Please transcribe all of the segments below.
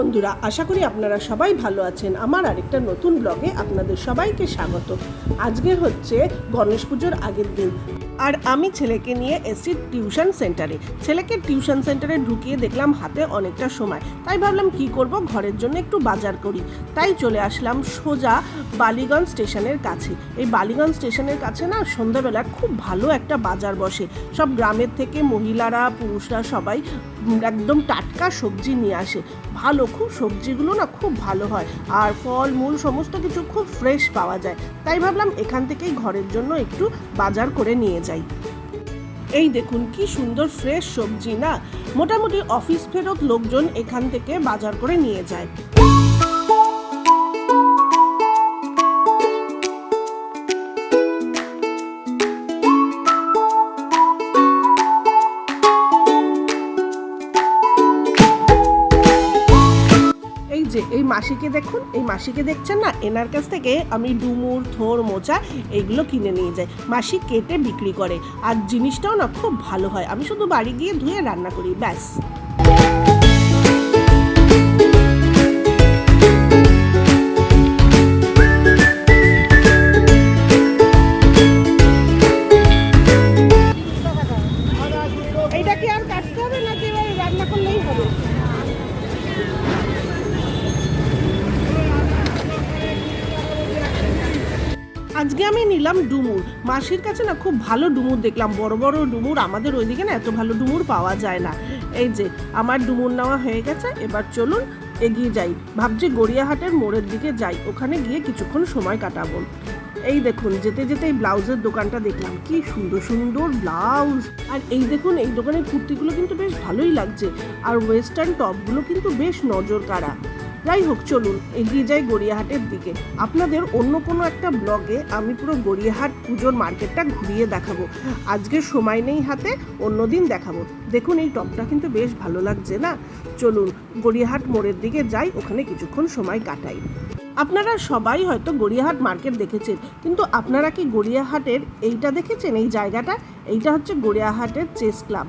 বন্ধুরা, আশা করি আপনারা সবাই ভালো আছেন। আমার আরেকটা নতুন ব্লগে আপনাদের সবাইকে স্বাগত। আজকে হচ্ছে গণেশ পুজোর আগের দিন। আর আমি ছেলেকে নিয়ে এসেছি টিউশন সেন্টারে। ছেলেকে টিউশন সেন্টারে ঢুকিয়ে দেখলাম হাতে অনেকটা সময়। তাই ভাবলাম কি করব, ঘরের জন্য একটু বাজার করি। তাই চলে আসলাম সোজা বালিগঞ্জ স্টেশনের কাছে। এই বালিগঞ্জ স্টেশনের কাছে না সন্ধ্যাবেলা খুব ভালো একটা বাজার বসে। সব গ্রামের থেকে মহিলারা, পুরুষরা সবাই একদম টাটকা সবজি নিয়ে আসে। ভালো, খুব সবজিগুলো না খুব ভালো হয়। আর ফল, মূল সমস্ত কিছু খুব ফ্রেশ পাওয়া যায়। তাই ভাবলাম এখান থেকেই ঘরের জন্য একটু বাজার করে নিয়ে যাই। এই দেখুন কি সুন্দর ফ্রেশ সবজি না। মোটামুটি অফিস ফেরত লোকজন এখান থেকে বাজার করে নিয়ে যায়। মাসিকে দেখুন, এই মাসিকে দেখছেন না? এনার কাছ থেকে আমি ডুমুর, থোর, মোচা এগুলো কিনে নিয়ে যাই। মাসি কেটে বিক্রি করে। আর জিনিসটাও না খুব ভালো হয়। আমি শুধু বাড়ি গিয়ে ধুয়ে রান্না করি, ব্যাস। আজকে আমি নিলাম ডুমুর। মাসির কাছে না খুব ভালো ডুমুর দেখলাম। বড় বড় ডুমুর আমাদের ওইদিকে না এত ভালো ডুমুর পাওয়া যায় না। এই যে, আমার ডুমুর নেওয়া হয়ে গেছে, এবার চলুন এগিয়ে যাই। ভাবছি গড়িয়াহাটের মোড়ের দিকে যাই, ওখানে গিয়ে কিছুক্ষণ সময় কাটাবো। এই দেখুন, যেতে যেতে এই ব্লাউজের দোকানটা দেখলাম। কি সুন্দর সুন্দর ব্লাউজ। আর এই দেখুন, এই দোকানের কুর্তিগুলো কিন্তু বেশ ভালোই লাগছে। আর ওয়েস্টার্ন টপগুলো কিন্তু বেশ নজর কাড়া যাই হোক, চলুন, এগিয়ে যাই গড়িয়াহাটের দিকে। আপনাদের অন্য কোনো একটা ব্লগে আমি পুরো গড়িয়াহাট পুজোর মার্কেটটা ঘুরিয়ে দেখাবো। আজকে সময় নেই হাতে, অন্যদিন দেখাবো। দেখুন, এই টপটা কিন্তু বেশ ভালো লাগছে না? চলুন, গড়িয়াহাট মোড়ের দিকে যাই, ওখানে কিছুক্ষণ সময় কাটাই। আপনারা সবাই হয়তো গড়িয়াহাট মার্কেট দেখেছেন, কিন্তু আপনারা কি গড়িয়াহাটের এইটা দেখেছেন, এই জায়গাটা? এইটা হচ্ছে গড়িয়াহাটের চেস ক্লাব।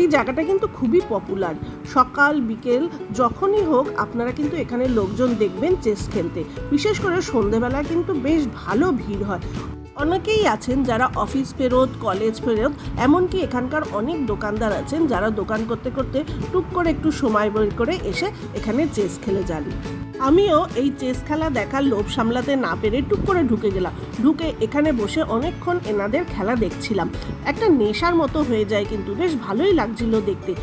এই জায়গাটা কিন্তু খুবই পপুলার সকাল, বিকেল, যখনই হোক, আপনারা কিন্তু এখানে লোকজন দেখবেন চেস খেলতে। বিশেষ করে সন্ধেবেলা কিন্তু বেশ ভালো ভিড় হয়। অনেকেই আছেন যারা অফিস ফেরত কলেজ ফেরত, এমনকি এখানকার অনেক দোকানদার আছেন যারা দোকান করতে করতে টুক করে একটু সময় বের করে এসে এখানে চেস খেলে যান। আমিও এই চেস খেলা দেখার লোভ সামলাতে না পেরে টুক করে ঢুকে গেলাম। ঢুকে এখানে বসে অনেকক্ষণ এনাদের খেলা দেখছিলাম। একটা নেশার মতো হয়ে যায় কিন্তু বেশ ভালোই লাগছিল দেখতে।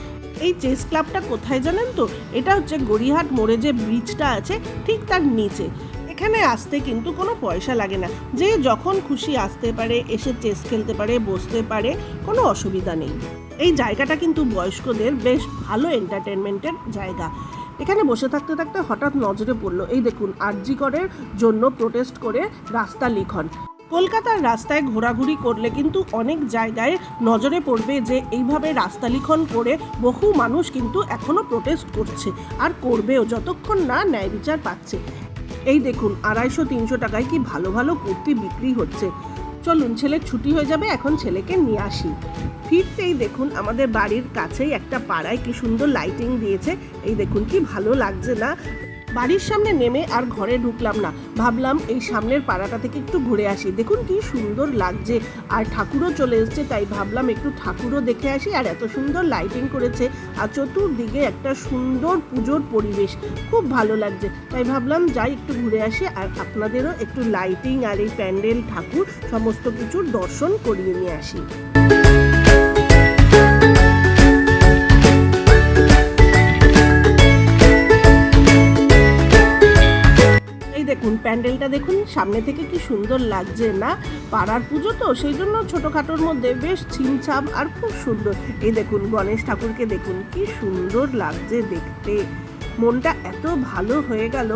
এই চেস ক্লাবটা কোথায় জানেন তো? এটা হচ্ছে গড়িয়াহাট মোড়ে যে ব্রিজটা আছে, ঠিক তার নিচে। এখানে আসতে কিন্তু কোনো পয়সা লাগে না। যে যখন খুশি আসতে পারে, এসে চেস খেলতে পারে, বসতে পারে, কোনো অসুবিধা নেই। এই জায়গাটা কিন্তু বয়স্কদের বেশ ভালো এন্টারটেনমেন্টের জায়গা। এখানে বসে থাকতে থাকতে হঠাৎ নজরে পড়ল, এই দেখুন আরজি করের জন্য প্রোটেস্ট করে রাস্তা লিখন। কলকাতার রাস্তায় ঘোরাঘুরি করলে কিন্তু অনেক জায়গায় নজরে পড়বে যে এইভাবে রাস্তা লিখন করে বহু মানুষ কিন্তু এখনও প্রোটেস্ট করছে আর করবেও, যতক্ষণ না ন্যায় বিচার পাচ্ছে। এই দেখুন, আড়াইশো তিনশো টাকায় কি ভালো ভালো কুর্তি বিক্রি হচ্ছে। চলুন, ছেলে ছুটি হয়ে যাবে, এখন ছেলেকে নিয়ে আসি। ফিরতেই দেখুন আমাদের বাড়ির কাছেই একটা পাড়ায় কি সুন্দর লাইটিং দিয়েছে। এই দেখুন, কি ভালো লাগছে না। বাড়ির সামনে নেমে আর ঘরে ঢুকলাম না। ভাবলাম এই সামনের পাড়াটা থেকে একটু ঘুরে আসি। দেখুন কি সুন্দর লাগছে। আর ঠাকুরও চলে এসছে, তাই ভাবলাম একটু ঠাকুরও দেখে আসি। আর এত সুন্দর লাইটিং করেছে। আর চতুর্দিকে একটা সুন্দর পুজোর পরিবেশ। খুব ভালো লাগছে। তাই ভাবলাম যাই একটু ঘুরে আসি আর আপনাদেরও একটু লাইটিং আর এই প্যান্ডেল ঠাকুর সমস্ত কিছুর দর্শন করিয়ে নিয়ে আসি। দেখুন, প্যান্ডেলটা দেখুন, সামনে থেকে কি সুন্দর লাগছে না? পাড়ার পুজো তো, সেই জন্য ছোটোখাটোর মধ্যে বেশ ছিমছাম আর খুব সুন্দর। এই দেখুন, গণেশ ঠাকুরকে দেখুন, কি সুন্দর লাগছে দেখতে। মনটা এত ভালো হয়ে গেল।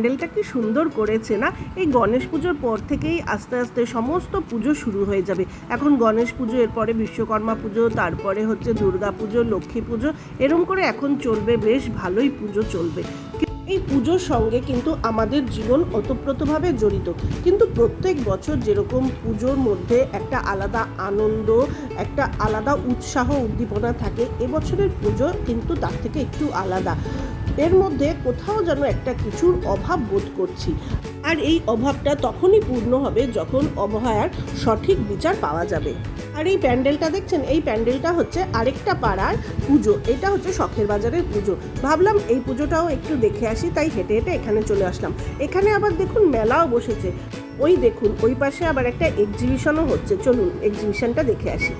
প্যান্ডেলটা কি সুন্দর করেছে না? এই গণেশ পুজোর পর থেকেই আস্তে আস্তে সমস্ত পুজো শুরু হয়ে যাবে। এখন গণেশ পুজো, এরপরে বিশ্বকর্মা পুজো, তারপরে হচ্ছে দুর্গা পুজো, লক্ষ্মী পুজো, এরম করে এখন চলবে, বেশ ভালোই পুজো চলবে। এই পুজোর সঙ্গে কিন্তু আমাদের জীবন ওতপ্রোতভাবে জড়িত। কিন্তু প্রত্যেক বছর যেরকম পুজোর মধ্যে একটা আলাদা আনন্দ, একটা আলাদা উৎসাহ, উদ্দীপনা থাকে, এবছরের পুজো কিন্তু তার থেকে একটু আলাদা। এর মধ্যে কোথাও যেন একটা কিছুর অভাব বোধ করছি। আর এই অভাবটা তখনই পূর্ণ হবে যখন অবহায়ার সঠিক বিচার পাওয়া যাবে। আর এই প্যান্ডেলটা দেখছেন? এই প্যান্ডেলটা হচ্ছে আরেকটা পাড়ার পুজো। এটা হচ্ছে শখের বাজারের পুজো। ভাবলাম এই পুজোটাও একটু দেখে আসি, তাই হেঁটে হেঁটে এখানে চলে আসলাম। এখানে আবার দেখুন মেলাও বসেছে। ওই দেখুন, ওই পাশে আবার একটা এক্সিবিশনও হচ্ছে। চলুন এক্সিবিশনটা দেখে আসি।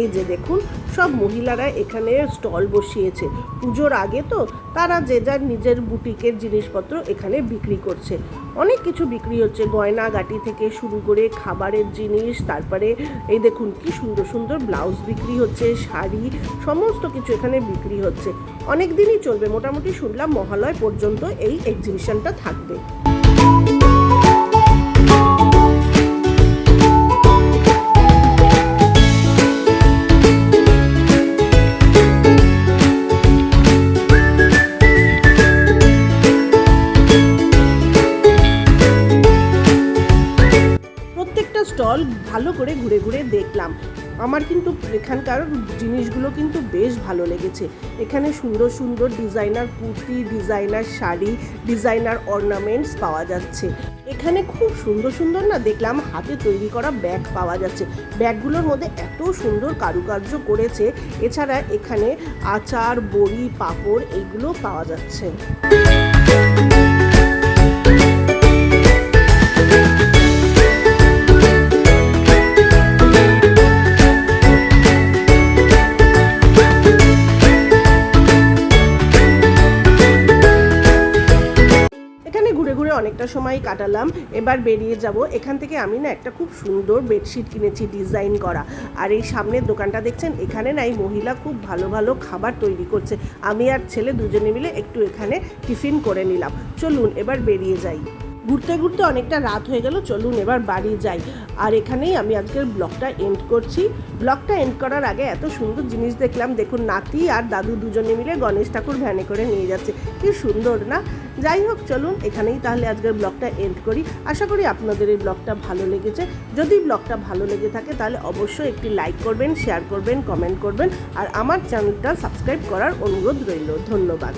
এই যে দেখুন, সব মহিলারা এখানে স্টল বসিয়েছে। পুজোর আগে তো তারা যে যার নিজের বুটিকের জিনিসপত্র এখানে বিক্রি করছে। অনেক কিছু বিক্রি হচ্ছে গয়না গাটি থেকে শুরু করে খাবারের জিনিস, তারপরে এই দেখুন কি সুন্দর সুন্দর ব্লাউজ বিক্রি হচ্ছে, শাড়ি, সমস্ত কিছু এখানে বিক্রি হচ্ছে। অনেক দিনই চলবে, মোটামুটি শুনলাম মহালয় পর্যন্ত এই এক্সিবিশনটা থাকবে। স্টল ভালো করে ঘুরে ঘুরে দেখলাম। আমার কিন্তু এখানকার জিনিসগুলো কিন্তু বেশ ভালো লেগেছে। এখানে সুন্দর সুন্দর designer kurti, designer sari, designer ornaments পাওয়া যাচ্ছে। এখানে খুব সুন্দর সুন্দর না দেখলাম হাতে তৈরি করা ব্যাগ পাওয়া যাচ্ছে। ব্যাগগুলোর মধ্যে এত সুন্দর কারুকার্য করেছে। এছাড়া এখানে আচার, বড়ি, পাঁপড় এইগুলো পাওয়া যাচ্ছে। সময় কাটালাম, এবার বেরিয়ে যাব। এখান থেকে আমি না একটা খুব সুন্দর বেডশিট কিনেছি ডিজাইন করা। আর এই সামনের দোকানটা দেখছেন, এখানে না এই মহিলা খুব ভালো ভালো খাবার তৈরি করছে। আমি আর ছেলে দুজনে মিলে একটু এখানে টিফিন করে নিলাম। চলুন এবার বেরিয়ে যাই। ঘুরতে ঘুরতে অনেকটা রাত হয়ে গেল, চলুন এবার বাড়ি যাই। আর এখানেই আমি আজকের ব্লগটা এন্ড করছি। ব্লগটা এন্ড করার আগে এত সুন্দর জিনিস দেখলাম। দেখুন, নাতি আর দাদু দুজনে মিলে গণেশ ঠাকুর ভ্যানে করে নিয়ে যাচ্ছে। কি সুন্দর, না? যাই হোক, চলুন এখানেই তাহলে আজকের ব্লগটা এন্ড করি। আশা করি আপনাদের এই ব্লগটা ভালো লেগেছে। যদি ব্লগটা ভালো লেগে থাকে, তাহলে অবশ্যই একটি লাইক করবেন শেয়ার করবেন কমেন্ট করবেন, আর আমার চ্যানেলটা সাবস্ক্রাইব করার অনুরোধ রইল। ধন্যবাদ।